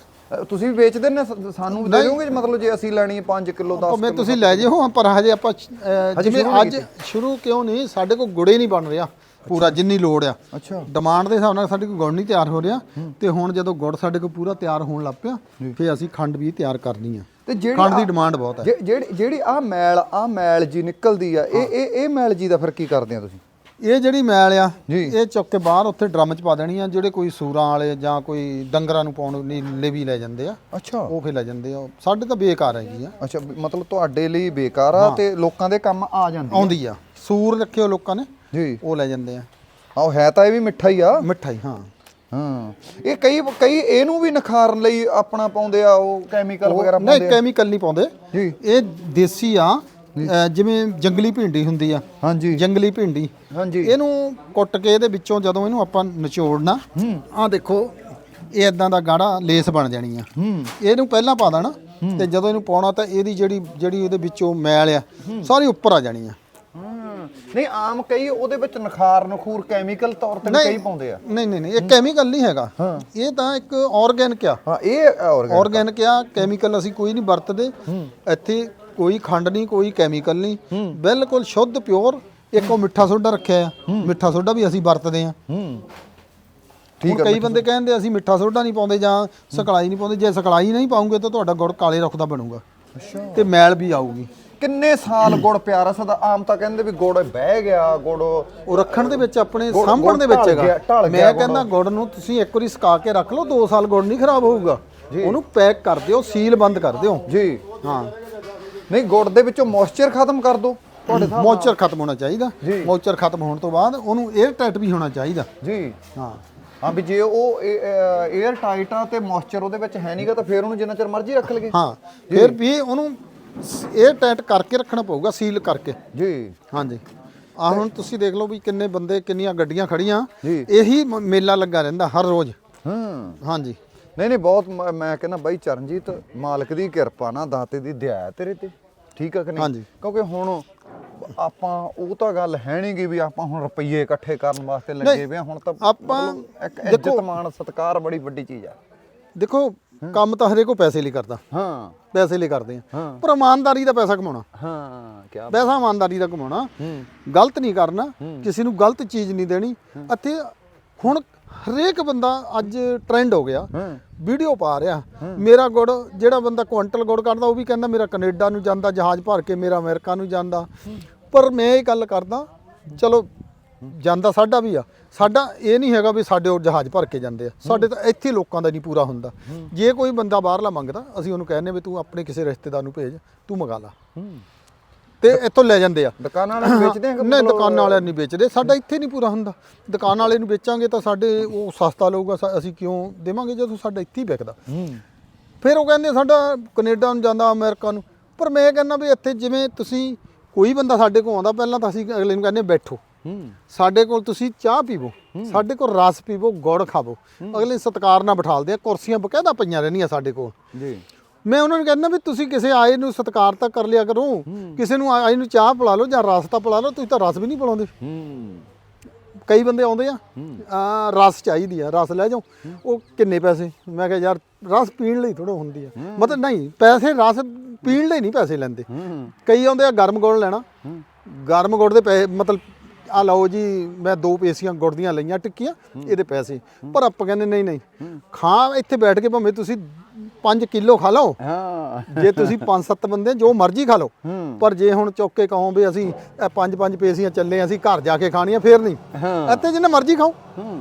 ਤੁਸੀਂ ਵੀ ਵੇਚਦੇ ਨੇ ਸਾਨੂੰ ਵੀ ਦੇ ਦਿਓਗੇ ਮਤਲਬ ਜੇ ਅਸੀਂ ਲੈਣੀ ਹੈ 5 ਕਿਲੋ 10 ਭਾਵੇਂ ਤੁਸੀਂ ਲੈ ਜਿਓ ਪਰ ਹਜੇ ਆਪਾਂ ਜਿਵੇਂ ਅੱਜ ਸ਼ੁਰੂ ਕਿਉਂ ਨਹੀਂ? ਸਾਡੇ ਕੋਲ ਗੁੜੇ ਨਹੀਂ ਬਣ ਰਿਹਾ। ਪੂਰਾ ਜਿੰਨੀ ਲੋੜ ਆ। ਅੱਛਾ। ਡਿਮਾਂਡ ਦੇ ਹਿਸਾਬ ਨਾਲ ਸਾਡੇ ਕੋਲ ਗੁੜ ਨਹੀਂ ਤਿਆਰ ਹੋ ਰਿਹਾ ਤੇ ਹੁਣ ਜਦੋਂ ਗੁੜ ਸਾਡੇ ਕੋਲ ਪੂਰਾ ਤਿਆਰ ਹੋਣ ਲੱਗ ਪਿਆ ਫਿਰ ਅਸੀਂ ਖੰਡ ਵੀ ਤਿਆਰ ਕਰਨੀ ਆ। ਤੇ ਜਿਹੜੀ ਖੰਡ ਦੀ ਡਿਮਾਂਡ ਬਹੁਤ ਹੈ ਜਿਹੜੀ ਜਿਹੜੀ ਆ ਮੈਲ ਆ ਮੈਲ ਜੀ ਨਿਕਲਦੀ ਆ ਇਹ ਇਹ ਇਹ ਮੈਲ ਜੀ ਦਾ ਫਿਰ ਕੀ ਕਰਦੇ ਆ ਤੁਸੀਂ? ਇਹ ਜਿਹੜੀ ਮੈਲ ਆ। ਇਹ ਚੁੱਕ ਕੇ ਬਾਹਰ ਉੱਥੇ ਡਰਮ 'ਚ ਪਾ ਦੇਣੀ ਆ ਜਿਹੜੇ ਕੋਈ ਸੂਰਾਂ ਵਾਲੇ ਜਾਂ ਕੋਈ ਡੰਗਰਾਂ ਨੂੰ ਪਾਉਣ ਲਈ ਲੈ ਵੀ ਲੈ ਜਾਂਦੇ ਆ ਅੱਛਾ। ਉਹ ਫਿਰ ਲੈ ਜਾਂਦੇ ਆ। ਸਾਡੇ ਤਾਂ ਬੇਕਾਰ ਹੈਗੀ ਆ। ਅੱਛਾ ਮਤਲਬ ਤੁਹਾਡੇ ਲਈ ਬੇਕਾਰ ਆ ਤੇ ਲੋਕਾਂ ਦੇ ਕੰਮ ਆ ਜਾਂਦੀ ਆਉਂਦੀ ਆ। ਸੂਰ ਰੱਖਿਓ ਲੋਕਾਂ ਨੇ। ਜੀ। ਉਹ ਲੈ ਜਾਂਦੇ ਆ। ਆਹ ਹੈ ਤਾਂ ਇਹ ਵੀ ਮਿੱਠਾ ਹੀ ਆ। ਮਿਠਾਈ ਹਾਂ ਹਾਂ। ਇਹ ਕਈ ਕਈ ਇਹਨੂੰ ਵੀ ਨਿਖਾਰਨ ਲਈ ਆਪਣਾ ਪਾਉਂਦੇ ਆ ਉਹ ਕੈਮੀਕਲ ਵਗੈਰਾ ਨਹੀਂ ਪਾਉਂਦੇ ਆ। ਕੈਮੀਕਲ ਨਹੀਂ ਪਾਉਂਦੇ। ਜੀ। ਇਹ ਦੇਸੀ ਆ ਜਿਵੇਂ ਜੰਗਲੀ ਭਿੰਡੀ ਹੁੰਦੀ ਆ। ਹਾਂਜੀ। ਜੰਗਲੀ ਭਿੰਡੀ। ਹਾਂਜੀ। ਇਹਨੂੰ ਕੁੱਟ ਕੇ ਇਹਦੇ ਵਿੱਚੋਂ ਜਦੋਂ ਇਹਨੂੰ ਆਪਾਂ ਨਿਚੋੜਨਾ ਆਹ ਦੇਖੋ ਇਹ ਇਦਾਂ ਦਾ ਗਾੜਾ ਲੇਸ ਬਣ ਜਾਣੀ ਆ। ਹੂੰ। ਇਹਨੂੰ ਪਹਿਲਾਂ ਪਾ ਦੇਣਾ ਤੇ ਜਦੋਂ ਇਹਨੂੰ ਪਾਉਣਾ ਤਾਂ ਇਹਦੀ ਜਿਹੜੀ ਜਿਹੜੀ ਇਹਦੇ ਵਿੱਚੋਂ ਮੈਲ ਆ ਸਾਰੀ ਉੱਪਰ ਆ ਜਾਣੀ ਆ। ਹਾਂ। ਨਹੀਂ ਆਮ ਕਈ ਉਹਦੇ ਵਿੱਚ ਨਖਾਰ ਨਖੂਰ ਕੈਮੀਕਲ ਤੌਰ ਤੇ ਕਈ ਪਾਉਂਦੇ ਆ। ਨਹੀਂ ਨਹੀਂ ਨਹੀਂ ਇਹ ਕੈਮੀਕਲ ਨਹੀਂ ਹੈਗਾ। ਇਹ ਤਾਂ ਇੱਕ ਆਰਗੈਨਿਕ ਆ। ਹਾਂ ਇਹ ਆਰਗੈਨਿਕ ਆਰਗੈਨਿਕ ਆ। ਕੈਮੀਕਲ ਅਸੀਂ ਕੋਈ ਨਹੀਂ ਵਰਤਦੇ। ਇੱਥੇ ਕੋਈ ਖੰਡ ਨਹੀਂ ਕੋਈ ਕੈਮੀਕਲ ਨਹੀਂ। ਬਿਲਕੁਲ ਸ਼ੁੱਧ ਪਿਓਰ ਇੱਕ ਉਹ ਮਿੱਠਾ ਸੋਡਾ ਰੱਖਿਆ ਆ। ਮਿੱਠਾ ਸੋਡਾ ਵੀ ਅਸੀਂ ਵਰਤਦੇ ਆ। ਹੂੰ। ਠੀਕ ਆ, ਕਈ ਬੰਦੇ ਕਹਿੰਦੇ ਅਸੀਂ ਮਿੱਠਾ ਸੋਡਾ ਨਹੀਂ ਪਾਉਂਦੇ ਜਾਂ ਸਕਲਾਈ ਨਹੀਂ ਪਾਉਂਦੇ। ਜੇ ਸਕਲਾਈ ਨਹੀਂ ਪਾਉਂਗੇ ਤਾਂ ਤੁਹਾਡਾ ਗੁੜ ਕਾਲੇ ਰੁੱਖ ਦਾ ਬਣੂਗਾ। ਅੱਛਾ। ਤੇ ਮੈਲ ਵੀ ਆਊਗੀ। ਕਿੰਨੇ ਸਾਲ ਗੁੜ ਪਿਆ ਰਸਦਾ ਆਮ ਤਾਂ ਕਹਿੰਦੇ ਵੀ ਗੁੜ ਬਹਿ ਗਿਆ ਗੁੜ ਉਹ ਰੱਖਣ ਦੇ ਵਿੱਚ ਆਪਣੇ ਗੁੜ- ਸਾਂਭਣ ਦੇ ਗੁੜ ਵਿੱਚ ਢਲ ਗਿਆ- ਹੈਗਾ ਢਲ ਗਿਆ ਮੈਂ ਗੁੜ। ਕਹਿੰਦਾ ਗੁੜ। ਨੂੰ ਤੁਸੀਂ ਇੱਕ ਵਾਰੀ ਸੁਕਾ ਕੇ ਰੱਖ ਲਓ 2 ਸਾਲ ਗੁੜ ਨਹੀਂ ਖਰਾਬ ਹੋਊਗਾ। ਉਹਨੂੰ ਪੈਕ ਕਰ ਦਿਓ ਸੀਲ ਬੰਦ ਕਰ ਦਿਓ। ਜੀ। ਹਾਂ। ਨਹੀਂ ਗੁੜ ਦੇ ਵਿੱਚੋਂ ਮੋਇਸਚਰ ਖਤਮ ਕਰ ਦੋ ਮੋਇਸਚਰ ਖਤਮ ਹੋਣਾ ਚਾਹੀਦਾ। ਜੀ। ਮੋਇਸਚਰ ਖਤਮ ਹੋਣ ਤੋਂ ਬਾਅਦ ਉਹਨੂੰ 에ਅਰ ਟਾਈਟ ਵੀ ਹੋਣਾ ਚਾਹੀਦਾ। ਜੀ। ਹਾਂ। ਹਾਂ ਵੀ ਜੇ ਉਹ 에ਅਰ ਟਾਈਟ ਆ ਤੇ ਮੋਇਸਚਰ ਉਹਦੇ ਵਿੱਚ ਹੈ ਨਹੀਂਗਾ ਤਾਂ ਫਿਰ ਉਹਨੂੰ ਜਿੰਨਾ ਚਿਰ ਮਰਜ਼ੀ ਰੱਖ ਲਗੇ ਹਾਂ। ਫਿਰ ਵੀ ਉਹਨੂੰ 에ਅਰ ਟਾਈਟ ਕਰਕੇ ਰੱਖਣਾ ਪਊਗਾ ਸੀਲ ਕਰਕੇ। ਜੀ। ਹਾਂਜੀ। ਆ ਹੁਣ ਤੁਸੀਂ ਦੇਖ ਲਓ ਵੀ ਕਿੰਨੇ ਬੰਦੇ ਕਿੰਨੀਆਂ ਗੱਡੀਆਂ ਖੜੀਆਂ। ਜੀ। ਇਹੀ ਮ- ਮੇਲਾ ਲੱਗਾ ਰਹਿੰਦਾ ਹਰ ਰੋਜ਼। ਹੂੰ। ਹਾਂਜੀ। ਨਹੀਂ ਨਹੀਂ ਬਹੁਤ ਮ- ਮੈਂ ਕਹਿੰਦਾ ਬਾਈ ਚਰਨਜੀਤ ਮਾਲਕ ਦੀ ਕਿਰਪਾ ਨਾ ਦਾਤੇ ਦੀ ਦਇਆ ਹੈ ਤੇਰੇ ਤੇ। ਠੀਕ ਆ ਕਿ ਨਹੀਂ? ਹਾਂਜੀ। ਕਿਉਂਕਿ ਹੁਣ ਆਪਾਂ ਉਹ ਤਾਂ ਗੱਲ ਹੈ ਨਹੀਂ ਗੀ ਵੀ ਆਪਾਂ ਹੁਣ ਰੁਪਈਏ ਇਕੱਠੇ ਕਰਨ ਵਾਸਤੇ ਲੱਗੇ ਨਹੀਂ, ਵੇ ਆ, ਹੁਣ ਤਾਂ ਆਪਾਂ ਮਤਲਬ ਇੱਕ ਦੇਖੋ- ਇੱਜ਼ਤ ਮਾਣ ਸਤਿਕਾਰ ਬੜੀ ਵੱਡੀ ਚੀਜ਼ ਆ। ਦੇਖੋ ਕੰਮ ਤਾਂ ਹਰੇਕੋ ਪੈਸੇ ਲਈ ਕਰਦਾ। ਹਾਂ। ਪੈਸੇ ਲਈ ਕਰਦੇ ਆ। ਪਰ ਇਮਾਨਦਾਰੀ ਦਾ ਪੈਸਾ ਕਮਾਉਣਾ। ਹਾਂ ਕੀ ਪੈਸਾ ਇਮਾਨਦਾਰੀ ਦਾ ਕਮਾਉਣਾ। ਗਲਤ ਨਹੀਂ ਕਰਨਾ। ਕਿਸੇ ਨੂੰ ਗਲਤ ਚੀਜ਼ ਨਹੀਂ ਦੇਣੀ। ਅਤੇ ਹੁਣ ਹਰੇਕ ਬੰਦਾ ਅੱਜ ਟ੍ਰੈਂਡ ਹੋ ਗਿਆ। ਵੀਡੀਓ ਪਾ ਰਿਹਾ। ਮੇਰਾ ਗੁੜ ਜਿਹੜਾ ਬੰਦਾ ਕੁਆਂਟਲ ਗੁੜ ਕੱਢਦਾ ਉਹ ਵੀ ਕਹਿੰਦਾ ਮੇਰਾ ਕੈਨੇਡਾ ਨੂੰ ਜਾਂਦਾ ਜਹਾਜ਼ ਭਰ ਕੇ ਮੇਰਾ ਅਮਰੀਕਾ ਨੂੰ ਜਾਂਦਾ। ਪਰ ਮੈਂ ਇਹ ਗੱਲ ਕਰਦਾ ਚਲੋ ਜਾਂਦਾ ਸਾਡਾ ਵੀ ਆ। ਸਾਡਾ ਇਹ ਨਹੀਂ ਹੈਗਾ ਵੀ ਸਾਡੇ ਉਹ ਜਹਾਜ਼ ਭਰ ਕੇ ਜਾਂਦੇ ਆ। ਸਾਡੇ ਤਾਂ ਇੱਥੇ ਲੋਕਾਂ ਦਾ ਨਹੀਂ ਪੂਰਾ ਹੁੰਦਾ। ਜੇ ਕੋਈ ਬੰਦਾ ਬਾਹਰਲਾ ਮੰਗਦਾ ਅਸੀਂ ਉਹਨੂੰ ਕਹਿੰਦੇ ਵੀ ਤੂੰ ਆਪਣੇ ਕਿਸੇ ਰਿਸ਼ਤੇਦਾਰ ਨੂੰ ਭੇਜ ਤੂੰ ਮੰਗਾ ਲਾ। ਤੇ ਇੱਥੋਂ ਲੈ ਜਾਂਦੇ ਆ। ਦੁਕਾਨਾਂ ਵਾਲੇ ਵੇਚਦੇ ਆ ਨਹੀਂ ਦੁਕਾਨ ਵਾਲਿਆਂ ਨਹੀਂ ਵੇਚਦੇ। ਸਾਡਾ ਇੱਥੇ ਨਹੀਂ ਪੂਰਾ ਹੁੰਦਾ। ਦੁਕਾਨ ਵਾਲੇ ਨੂੰ ਵੇਚਾਂਗੇ ਤਾਂ ਸਾਡੇ ਉਹ ਸਸਤਾ ਲਊਗਾ ਅਸੀਂ ਕਿਉਂ ਦੇਵਾਂਗੇ ਜਦੋਂ ਸਾਡਾ ਇੱਥੇ ਹੀ ਵਿਕਦਾ। ਫਿਰ ਉਹ ਕਹਿੰਦੇ ਸਾਡਾ ਕੈਨੇਡਾ ਨੂੰ ਜਾਂਦਾ ਅਮਰੀਕਾ ਨੂੰ। ਪਰ ਮੈਂ ਕਹਿੰਦਾ ਵੀ ਇੱਥੇ ਜਿਵੇਂ ਤੁਸੀਂ ਕੋਈ ਬੰਦਾ ਸਾਡੇ ਕੋਲ ਆਉਂਦਾ ਪਹਿਲਾਂ ਤਾਂ ਅਸੀਂ ਅਗਲੇ ਨੂੰ ਕਹਿੰਦੇ ਬੈਠੋ। ਸਾਡੇ ਕੋਲ ਤੁਸੀਂ ਚਾਹ ਪੀਵੋ ਸਾਡੇ ਕੋਲ ਰਸ ਪੀਵੋ ਗੁੜ ਖਾਵੋ। ਅਗਲੇ ਸਤਿਕਾਰ ਨਾਲ ਬਿਠਾਲਦੇ ਆ ਕੁਰਸੀਆਂ ਬਕਾਇਦਾ ਪਈਆਂ ਰਹਿੰਦੀਆਂ ਸਾਡੇ ਕੋਲ। ਜੀ। ਮੈਂ ਉਹਨਾਂ ਨੂੰ ਕਹਿੰਦਾ ਵੀ ਤੁਸੀਂ ਕਿਸੇ ਆਏ ਨੂੰ ਸਤਿਕਾਰ ਤਾਂ ਕਰ ਲਿਆ ਕਰੋ ਕਿਸੇ ਨੂੰ ਆਏ ਨੂੰ ਚਾਹ ਪਿਲਾ ਲਓ ਜਾਂ ਰਸ ਤਾਂ ਪਿਲਾ ਲਓ ਤੁਸੀਂ ਤਾਂ ਰਸ ਵੀ ਨਹੀਂ ਪਿਲਾਉਂਦੇ। ਹੂੰ। ਕਈ ਬੰਦੇ ਆਉਂਦੇ ਆ ਆ ਰਸ ਚਾਹੀਦੀ ਆ ਰਸ ਲੈ ਜਾਓ। ਉਹ ਕਿੰਨੇ ਪੈਸੇ? ਮੈਂ ਕਿਹਾ ਯਾਰ ਰਸ ਪੀਣ ਲਈ ਥੋੜਾ ਹੁੰਦੀ ਆ। ਮਤਲਬ ਨਹੀਂ ਪੈਸੇ ਰਸ ਪੀਣ ਲਈ ਨਹੀਂ ਪੈਸੇ ਲੈਂਦੇ। ਕਈ ਆਉਂਦੇ ਆ ਗਰਮ ਗੁੜ ਲੈਣਾ। ਗਰਮ ਗੁੜ ਦੇ ਪੈਸੇ ਮਤਲਬ ਆ ਲਓ ਜੀ ਮੈਂ ਦੋ ਪੇਸੀਆਂ ਗੁੜ ਦੀਆਂ ਲਈਆਂ ਟਿੱਕੀਆਂ ਇਹਦੇ ਪੈਸੇ। ਪਰ ਆਪਾਂ ਕਹਿੰਦੇ ਨਹੀਂ ਨਹੀਂ। ਖਾ ਇੱਥੇ ਬੈਠ ਕੇ ਭਾਵੇਂ ਤੁਸੀਂ 5 ਕਿਲੋ ਖਾ ਲਓ। ਹਾਂ। ਜੇ ਤੁਸੀਂ 5-7 ਬੰਦੇ ਜੋ ਮਰਜ਼ੀ ਖਾ ਲਓ। ਪਰ ਜੇ ਹੁਣ ਚੁੱਕ ਕੇ ਕਹੋ ਵੀ ਅਸੀਂ ਇਹ ਪੰਜ ਪੰਜ ਪੇਸੀਆਂ ਚੱਲੇ ਅਸੀਂ ਘਰ ਜਾ ਕੇ ਖਾਣੀਆਂ ਫੇਰ ਨਹੀਂ। ਹਾਂ। ਇੱਥੇ ਜਿੰਨਾ ਮਰਜ਼ੀ ਖਾਓ।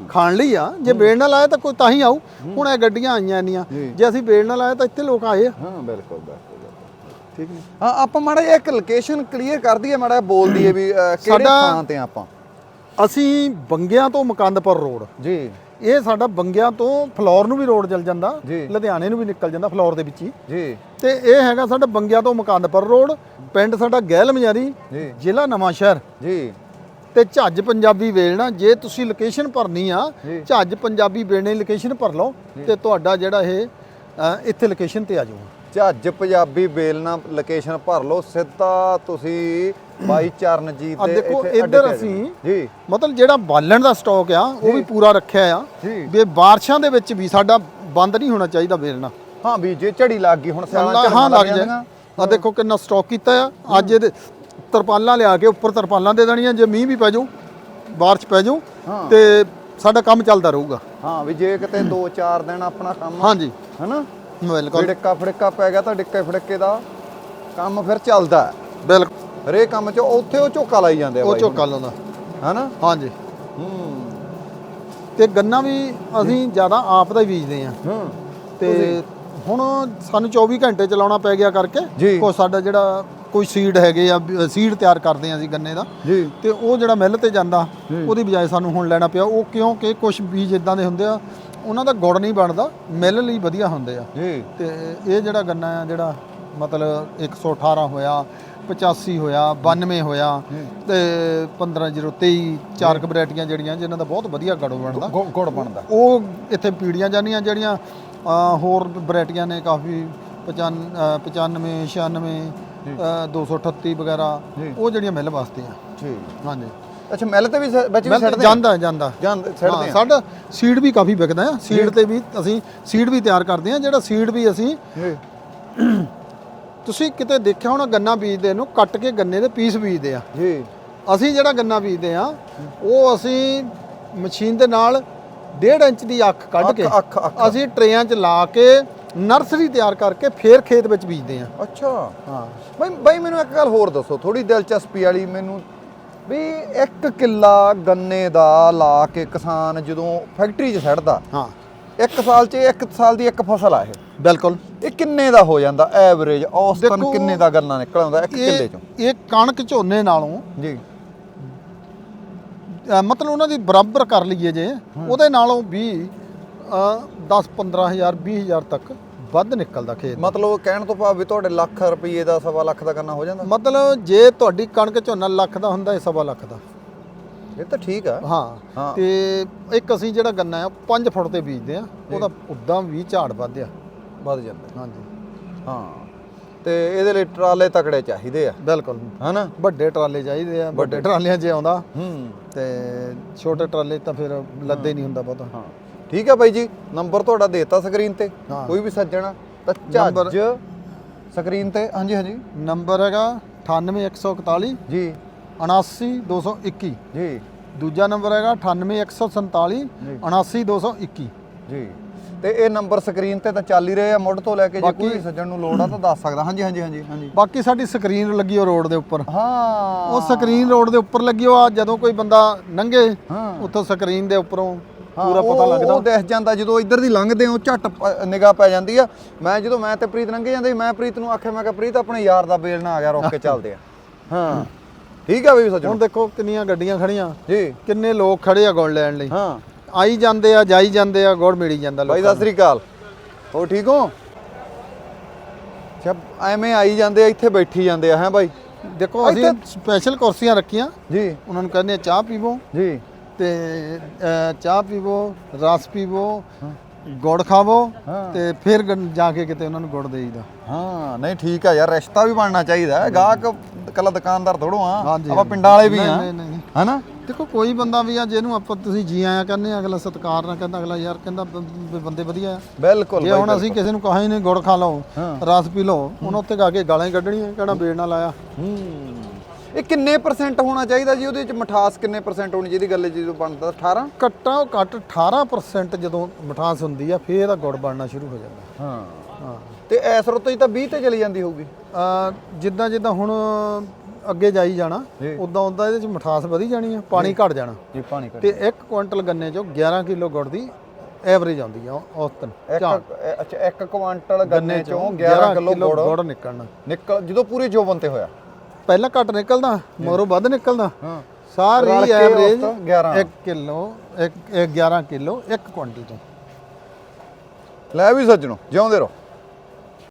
ਖਾਣ ਲਈ ਆ। ਜੇ ਬੇੜ ਨਾਲ ਆਇਆ ਤਾਂ ਕੋਈ ਤਾਂ ਹੀ ਆਊ। ਹੁਣ ਇਹ ਗੱਡੀਆਂ ਆਈਆਂ ਇੰਨੀਆਂ। ਜੀ। ਅਸੀਂ ਬੇੜ ਨਾਲ ਆਇਆ ਤਾਂ ਇੱਥੇ ਲੋਕ ਆਏ ਆ। ਹਾਂ ਬਿਲਕੁਲ ਬਿਲਕੁਲ। ਠੀਕ ਨਹੀਂ। ਹਾਂ ਆਪਾਂ ਮਾੜਾ ਜਿਹਾ ਇੱਕ ਲੋਕੇਸ਼ਨ ਕਲੀਅਰ ਕਰ ਦਈਏ ਮਾੜਾ ਜਿਹਾ ਬੋਲ ਦਈਏ ਵੀ ਅਹ, ਕਿਹੜੇ ਸਾਡਾ- ਥਾਂ ਤੇ ਆ ਆਪਾਂ। ਅਸੀਂ ਬੰਗਿਆਂ ਤੋਂ ਮਕੰਦਪੁਰ ਰੋਡ। ਜੀ। ਇਹ ਸਾਡਾ ਬੰਗਿਆਂ ਤੋਂ ਫਲੋਰ ਨੂੰ ਵੀ ਰੋਡ ਚੱਲ ਜਾਂਦਾ ਜੀ। ਲੁਧਿਆਣੇ ਨੂੰ ਵੀ ਨਿਕਲ ਜਾਂਦਾ ਫਲੋਰ ਦੇ ਵਿੱਚ ਹੀ। ਜੀ। ਤੇ ਇਹ ਹੈਗਾ ਸਾਡਾ ਬੰਗਿਆਂ ਤੋਂ ਮਕੰਦਪੁਰ ਰੋਡ ਪਿੰਡ ਸਾਡਾ ਗਹਿਲ ਮਜਾਰੀ ਜੀ। ਜ਼ਿਲ੍ਹਾ ਨਵਾਂ ਸ਼ਹਿਰ। ਜੀ। ਤੇ ਝੱਜ ਪੰਜਾਬੀ ਵੇਲਣਾ ਜੇ ਤੁਸੀਂ ਲੋਕੇਸ਼ਨ ਭਰਨੀ ਆ ਜੀ। ਝੱਜ ਪੰਜਾਬੀ ਵੇਲਣੇ ਲੋਕੇਸ਼ਨ ਭਰ ਲਓ ਤੇ ਤੁਹਾਡਾ ਜਿਹੜਾ ਇਹ ਅ, ਇੱਥੇ ਲੋਕੇਸ਼ਨ ਤੇ ਆ ਜਾਊਗਾ। ਝੱਜ ਪੰਜਾਬੀ ਬੇਲਣਾ ਲੋਕੇਸ਼ਨ ਭਰ ਲਓ ਸਿੱਧਾ ਤੁਸੀਂ ਬਾਈ ਚਰਨਜੀਤ ਦੇ ਦੇਖੋ ਇੱਧਰ ਅਸੀਂ। ਜੀ। ਮਤਲਬ ਜਿਹੜਾ ਬਾਲਣ ਦਾ ਸਟਾਕ ਆ ਉਹ ਵੀ ਪੂਰਾ ਰੱਖਿਆ ਆ। ਵੀ ਬਾਰਿਸ਼ਾਂ ਦੇ ਵਿੱਚ ਵੀ ਸਾਡਾ ਬੰਦ ਨਹੀਂ ਹੋਣਾ ਚਾਹੀਦਾ ਵੇਲਣਾ ਹਾਂ ਵੀ ਜੇ ਝੜੀ ਲੱਗ ਗਈ ਹੁਣ ਸਿਆਲਾਂ ਹਾਂ ਝੜੀਆਂ ਲੱਗ ਜਾਂਦੀਆਂ। ਜਾ ਆ ਦੇਖੋ ਕਿੰਨਾ ਸਟਾਕ ਕੀਤਾ ਆ। ਅੱਜ ਇਹਦੇ ਤਰਪਾਲਾਂ ਲਿਆ ਕੇ ਉੱਪਰ ਤਰਪਾਲਾਂ ਦੇ ਦੇਣੀਆਂ ਜੇ ਮੀਂਹ ਵੀ ਪੈ ਜਾਊ ਬਾਰਿਸ਼ ਪੈ ਜਾਊ। ਤੇ ਸਾਡਾ ਕੰਮ ਚੱਲਦਾ ਰਹੂਗਾ। ਹਾਂ ਵੀ ਜੇ ਕਿਤੇ 2-4 ਦਿਨ ਆਪਣਾ ਕੰਮ ਹਾਂਜੀ। ਹਨਾ ਬਿਲਕੁਲ। ਡਿੱਕਾ ਫੜਿੱਕਾ ਪੈ ਗਿਆ ਤਾਂ ਡਿੱਕੇ ਫੜਿੱਕੇ ਦਾ ਕੰਮ ਫਿਰ ਚੱਲਦਾ। ਬਿਲਕੁਲ। ਹਰੇਕ ਕੰਮ 'ਚ ਉੱਥੇ ਉਹ ਝੋਕਾ ਲਾਈ ਜਾਂਦੇ ਆ ਉਹ ਝੋਕਾ ਲਾਉਂਦਾ। ਹਨਾ? ਹਾਂਜੀ। ਹੂੰ। ਤੇ ਗੰਨਾ ਵੀ ਅਸੀਂ ਜ਼ਿਆਦਾ ਆਪ ਦਾ ਹੀ ਬੀਜਦੇ ਆ ਹੂੰ। ਤੇ ਹੁਣ ਸਾਨੂੰ 24 ਘੰਟੇ ਚਲਾਉਣਾ ਪੈ ਗਿਆ ਕਰਕੇ। ਕੋ ਸਾਡਾ ਜਿਹੜਾ ਕੋਈ ਸੀਡ ਹੈਗੇ ਆ ਸੀਡ ਤਿਆਰ ਕਰਦੇ ਆ ਅਸੀਂ ਗੰਨੇ ਦਾ। ਜੀ। ਤੇ ਉਹ ਜਿਹੜਾ ਮਿੱਲ ਤੇ ਜਾਂਦਾ ਉਹਦੀ ਬਜਾਏ ਸਾਨੂੰ ਹੁਣ ਲੈਣਾ ਪਿਆ। ਉਹ ਕਿਉਂਕਿ ਕੁਝ ਬੀਜ ਇਦਾਂ ਦੇ ਹੁੰਦੇ ਆ ਉਹਨਾਂ ਦਾ ਗੁੜ ਨਹੀਂ ਬਣਦਾ ਮਿੱਲ ਲਈ ਵਧੀਆ ਹੁੰਦੇ ਆ। ਜੀ। ਤੇ ਇਹ ਜਿਹੜਾ ਗੰਨਾ ਆ ਜਿਹੜਾ ਮਤਲਬ 118 ਹੋਇਆ 85 ਹੋਇਆ 92 ਹੋਇਆ ਤੇ 15023 ਚਾਰ ਕੁ ਵੈਰਾਈਟੀਆਂ ਜਿਹੜੀਆਂ ਜਿਨ੍ਹਾਂ ਦਾ ਬਹੁਤ ਵਧੀਆ ਗੜੋ ਬਣਦਾ। ਗੁੜ ਬਣਦਾ। ਉਹ ਇੱਥੇ ਪੀੜੀਆਂ ਜਾਂਦੀਆਂ ਜਿਹੜੀਆਂ ਹੋਰ ਵੈਰਾਈਟੀਆਂ ਨੇ ਕਾਫੀ 95 96 238 ਵਗੈਰਾ। ਉਹ ਜਿਹੜੀਆਂ ਮਿਲ ਵਾਸਤੇ ਆ। ਜੀ। ਹਾਂਜੀ। ਅੱਛਾ ਮਿਲ ਤੇ ਵੀ ਵਿੱਚ ਵੀ ਆ? ਜਾਂਦਾ ਜਾਂਦਾ। ਜਾਂਦੇ ਆ? ਸਾਡਾ ਸੀਡ ਵੀ ਕਾਫੀ ਵਿਕਦਾ ਆ। ਸੀਡ ਤੇ ਵੀ ਅਸੀਂ ਸੀਡ ਵੀ ਤਿਆਰ ਕਰਦੇ ਆ ਜਿਹੜਾ ਸੀਡ ਵੀ ਅਸੀਂ ਤੁਸੀਂ ਕਿਤੇ ਦੇਖਿਆ ਹੋਣਾ ਗੰਨਾ ਬੀਜਦੇ ਨੂੰ ਕੱਟ ਕੇ ਗੰਨੇ ਦੇ ਪੀਸ ਬੀਜਦੇ ਆ? ਜੀ। ਅਸੀਂ ਜਿਹੜਾ ਗੰਨਾ ਬੀਜਦੇ ਆ ਉਹ ਅਸੀਂ ਮਸ਼ੀਨ ਦੇ ਨਾਲ 1.5 ਇੰਚ ਦੀ ਅੱਖ ਕੱਢ ਕੇ। ਅਸੀਂ ਟਰੇਆਂ 'ਚ ਲਾ ਕੇ ਨਰਸਰੀ ਤਿਆਰ ਕਰਕੇ ਫੇਰ ਖੇਤ ਵਿੱਚ ਬੀਜਦੇ ਆ। ਅੱਛਾ। ਹਾਂ। ਬਈ ਬਈ ਮੈਨੂੰ ਇੱਕ ਗੱਲ ਹੋਰ ਦੱਸੋ। ਥੋੜੀ ਦਿਲਚਸਪੀ ਵਾਲੀ ਮੈਨੂੰ ਵੀ ਇੱਕ ਕਿੱਲਾ ਗੰਨੇ ਦਾ ਲਾ ਕੇ ਕਿਸਾਨ ਜਦੋਂ ਫੈਕਟਰੀ 'ਚ ਸੱਟਦਾ ਹਾਂ। ਇੱਕ ਸਾਲ 'ਚ ਇੱਕ ਸਾਲ ਦੀ ਇੱਕ ਫਸਲ ਆ ਇਹ। ਬਿਲਕੁਲ। ਇਹ ਕਿੰਨੇ ਦਾ ਹੋ ਜਾਂਦਾ? ਐਵਰੇਜ ਔਸਤਨ ਕਿੰਨੇ ਦਾ ਗੰਨਾ ਨਿਕਲ ਆਉਂਦਾ ਇੱਕ ਕਿੱਲੇ 'ਚੋਂ? ਇਹ ਕਣਕ ਝੋਨੇ ਨਾਲੋਂ ਜੀ। ਮਤਲਬ ਉਹਨਾਂ ਦੀ ਬਰਾਬਰ ਕਰ ਲਈਏ ਜੇ ਉਹਦੇ ਨਾਲੋਂ ਵੀ 10 15000 20000 ਤੱਕ ਵੱਧ ਨਿਕਲਦਾ ਖੇਤ ਮਤਲਬ ਕਹਿਣ ਤੋਂ ਭਾਵ ਵੀ ਤੁਹਾਡੇ ਲੱਖ ਰੁਪਏ ਦਾ ਸਵਾ ਲੱਖ ਦਾ ਗੰਨਾ ਹੋ ਜਾਂਦਾ? ਮਤਲਬ ਜੇ ਤੁਹਾਡੀ ਕਣਕ ਝੋਨਾ ਲੱਖ ਦਾ ਹੁੰਦਾ ਇਹ ਸਵਾ ਲੱਖ ਦਾ। ਇਹ ਤਾਂ ਠੀਕ ਆ। ਹਾਂ ਹਾਂ। ਤੇ ਇੱਕ ਅਸੀਂ ਜਿਹੜਾ ਗੰਨਾ ਆ 5 ਫੁੱਟ ਤੇ ਬੀਜਦੇ ਆ। ਉਹਦਾ ਉਦਾਂ ਵੀ ਝਾੜ ਵੱਧਿਆ ਵੱਧ ਜਾਂਦਾ। ਹਾਂਜੀ। ਹਾਂ। ਤੇ ਇਹਦੇ ਲਈ ਟਰਾਲੇ ਤਕੜੇ ਚਾਹੀਦੇ ਆ। ਬਿਲਕੁਲ। ਹਨਾ? ਵੱਡੇ ਟਰਾਲੇ ਚਾਹੀਦੇ ਆ। ਵੱਡੇ ਟਰਾਲਿਆਂ 'ਚ ਆਉਂਦਾ। ਹੂੰ। ਤੇ ਛੋਟੇ ਟਰਾਲੇ ਤਾਂ ਫਿਰ ਲੱਦੇ ਨਹੀਂ ਹੁੰਦਾ ਬਹੁਤਾ। ਹਾਂ। ਠੀਕ ਹੈ ਬਾਈ ਜੀ ਨੰਬਰ ਤੁਹਾਡਾ ਦੇਤਾ ਸਕਰੀਨ ਤੇ ਹਾਂ। ਕੋਈ ਵੀ ਸੱਜਣ ਤਾਂ ਨੰਬਰ- ਸਕਰੀਨ ਤੇ। ਹਾਂਜੀ ਹਾਂਜੀ। ਨੰਬਰ ਹੈਗਾ 98141 ਜੀ। 79221 ਜੀ। ਦੂਜਾ ਨੰਬਰ ਹੈਗਾ 98147 ਜੀ। 79221 ਜੀ। ਤੇ ਇਹ ਨੰਬਰ ਸਕਰੀਨ ਤੇ ਤਾਂ ਚੱਲ ਹੀ ਰਹੇ ਆ ਮੁੱਢ ਤੋਂ ਲੈ ਕੇ ਜੇ ਬਾਕੀ- ਕੋਈ ਵੀ ਸੱਜਣ ਨੂੰ ਲੋੜ ਆ ਤਾਂ ਦੱਸ ਸਕਦਾ। ਹਾਂਜੀ ਹਾਂਜੀ ਹਾਂਜੀ ਹਾਂਜੀ। ਬਾਕੀ ਸਾਡੀ ਸਕਰੀਨ ਲੱਗੀ ਉਹ ਰੋਡ ਦੇ ਉੱਪਰ। ਹਾਂ। ਉਹ ਸਕਰੀਨ ਰੋਡ ਦੇ ਉੱਪਰ ਲੱਗੀ ਉਹ ਆ ਜਦੋਂ ਕੋਈ ਬੰਦਾ ਲੰਘੇ ਹਾਂ। ਉੱਥੋਂ ਸਕਰੀਨ ਦੇ ਉੱਪਰੋਂ ਹਾਂ, ਪੂਰਾ ਪਤਾ ਲੱਗਦਾ। ਉਹ ਦਿਖ ਜਾਂਦਾ ਜਦੋਂ ਇੱਧਰ ਦੀ ਲੰਘਦੇ ਹੋ ਝੱਟ ਨਿਗਾਹ ਪੈ ਜਾਂਦੀ ਆ। ਮੈਂ ਜਦੋਂ ਮੈਂ ਤੇ ਪ੍ਰੀਤ ਲੰਘੇ ਜਾਂਦੇ ਮੈਂ ਪ੍ਰੀਤ ਨੂੰ ਆਖਿਆ ਮੈਂ ਕਿਹਾ ਪ੍ਰੀਤ ਆਪਣੇ ਯਾਰ ਦਾ ਬੇਲ ਨਾ ਆ ਗਿਆ ਰੁਕ ਕੇ ਚੱਲਦੇ ਆ। ਹਾਂ। ਠੀਕ ਆ ਬਈ ਹੁਣ ਸੱਜਣ ਦੇਖੋ ਕਿੰਨੀਆਂ ਗੱਡੀਆਂ ਖੜੀਆਂ। ਜੀ। ਕਿੰਨੇ ਲੋਕ ਖੜੇ ਆ ਗੁੜ ਲੈਣ ਲਈ। ਹਾਂ। ਆਈ ਜਾਂਦੇ ਆ ਜਾਈ ਜਾਂਦੇ ਆ ਗੁੜ ਮਿਲੀ ਜਾਂਦਾ ਬਾਈ ਲੋਕਾਂ ਸਤਿ ਸ੍ਰੀ ਅਕਾਲ। ਹੋ ਠੀਕ ਹੋ? ਜਬ ਐਵੇਂ ਆਈ ਜਾਂਦੇ ਆ ਇੱਥੇ ਬੈਠੀ ਜਾਂਦੇ ਆ ਹੈ ਬਾਈ। ਦੇਖੋ ਅਸੀਂ ਸਪੈਸ਼ਲ ਕੁਰਸੀਆਂ ਰੱਖੀਆਂ। ਜੀ। ਉਹਨਾਂ ਨੂੰ ਕਹਿੰਦੇ ਆ ਚਾਹ ਪੀਵੋ। ਜੀ। ਤੇ ਅ, ਚਾਹ ਪੀਵੋ ਰਸ ਪੀਵੋ ਗੁੜ ਖਾਵੋ ਹਾਂ। ਤੇ ਫਿਰ ਗੰ- ਜਾ ਕੇ ਕਿਤੇ ਉਹਨਾਂ ਨੂੰ ਗੁੜ ਦੇਈਦਾ। ਹਾਂ ਨਹੀਂ ਠੀਕ ਆ ਯਾਰ ਰਿਸ਼ਤਾ ਵੀ ਬਣਨਾ ਚਾਹੀਦਾ ਹੈ। ਗਾਹਕ ਕੱਲਾ ਦੁਕਾਨਦਾਰ ਥੋੜੋ ਆ। ਹਾਂਜੀ, ਆਪਾਂ ਹਾਂਜੀ। ਪਿੰਡਾਂ ਵਾਲੇ ਵੀ ਨਹੀਂ, ਆ। ਨਹੀਂ, ਨਹੀਂ। ਹਨਾ? ਦੇਖੋ ਕੋਈ ਬੰਦਾ ਵੀ ਆ ਜਿਹਨੂੰ ਆਪਾਂ ਤੁਸੀਂ ਜੀ ਆਇਆ ਕਹਿੰਦੇ ਆ ਅਗਲਾ ਸਤਿਕਾਰ ਨਾਲ ਕਹਿੰਦਾ ਅਗਲਾ ਯਾਰ ਕਹਿੰਦਾ ਬ- ਬ- ਬੰਦੇ ਵਧੀਆ ਆ। ਬਿਲਕੁਲ ਜੇ ਬਾਈ, ਹੁਣ ਅਸੀਂ ਕਿਸੇ ਨੂੰ ਕਹਾਂ ਹੀ ਨਹੀਂ ਗੁੜ ਖਾ ਲਓ ਹਾਂ। ਰਸ ਪੀ ਲਓ ਉਹਨਾਂ ਉੱਤੇ ਗਾ ਕੇ ਗਾਲਾਂ ਹੀ ਕੱਢਣੀਆਂ ਕਿਹੜਾ ਬੇੜ ਨਾਲ ਆਇਆ। ਹੂੰ। ਇਹ ਕਿੰਨੇ ਪਰਸੈਂਟ ਹੋਣਾ ਚਾਹੀਦਾ ਜੀ? ਉਹਦੇ ਵਿੱਚ ਮਠਾਸ ਕਿੰਨੇ ਪਰਸੈਂਟ ਹੋਣੀ ਚਾਹੀਦੀ? ਗੱਲ ਜਦੋਂ ਬਣਦਾ 18 ਘੱਟਾ ਘੱਟ 18% ਜਦੋਂ ਮਠਾਸ ਹੁੰਦੀ ਆ ਫੇਰ ਇਹਦਾ ਗੁੜ ਬਣਨਾ ਸ਼ੁਰੂ ਹੋ ਜਾਂਦਾ। ਹਾਂ। ਹਾਂ। ਤੇ ਐਸ ਰੁੱਤ ਹੀ ਤਾਂ 20 ਤੇ ਚਲੀ ਜਾਂਦੀ ਹੋਊਗੀ। ਜਿੱਦਾਂ ਜਿੱਦਾਂ ਹੁਣ ਅੱਗੇ ਜਾਈ ਜਾਣਾ ਜੀ। ਉਦਾਂ ਉਦਾਂ ਇਹਦੇ ਚ ਮਠਾਸ ਵਧੀ ਜਾਣੀ ਆ ਪਾਣੀ ਘਟ ਜਾਣਾ। ਜੀ ਪਾਣੀ ਕਰ ਤੇ 1 ਕੁਇੰਟਲ ਗੰਨੇ ਚੋਂ 11 ਕਿਲੋ ਗੁੜ ਦੀ ਐਵਰੇਜ ਆਉਂਦੀ ਆ ਔਸਤਨ ਇੱਕ ਅੱਛਾ 1 ਕੁਆਂਟਲ ਗੰਨੇ ਚੋਂ 11 ਕਿਲੋ ਗੁੜ ਗੁੜ ਨਿਕਲਣਾ। ਨਿਕਲ ਜਦੋਂ ਪੂਰੇ ਜੋਬਨ ਤੇ ਹੋਇਆ। ਪਹਿਲਾਂ ਘੱਟ ਨਿਕਲਦਾ ਮਗਰੋਂ ਵੱਧ ਨਿਕਲਦਾ। ਹਾਂ। ਰਲ ਸਾਰੀ ਕੇ ਐਵਰੇਜ ਔਸਤ 11 1 ਕਿਲੋ 1 11 ਕਿਲੋ 1 ਕੁਇੰਟਲ ਤੋਂ। ਲੈ ਵੀ ਸੱਜਣੋ ਜਿਉਂਦੇ ਰਹੋ।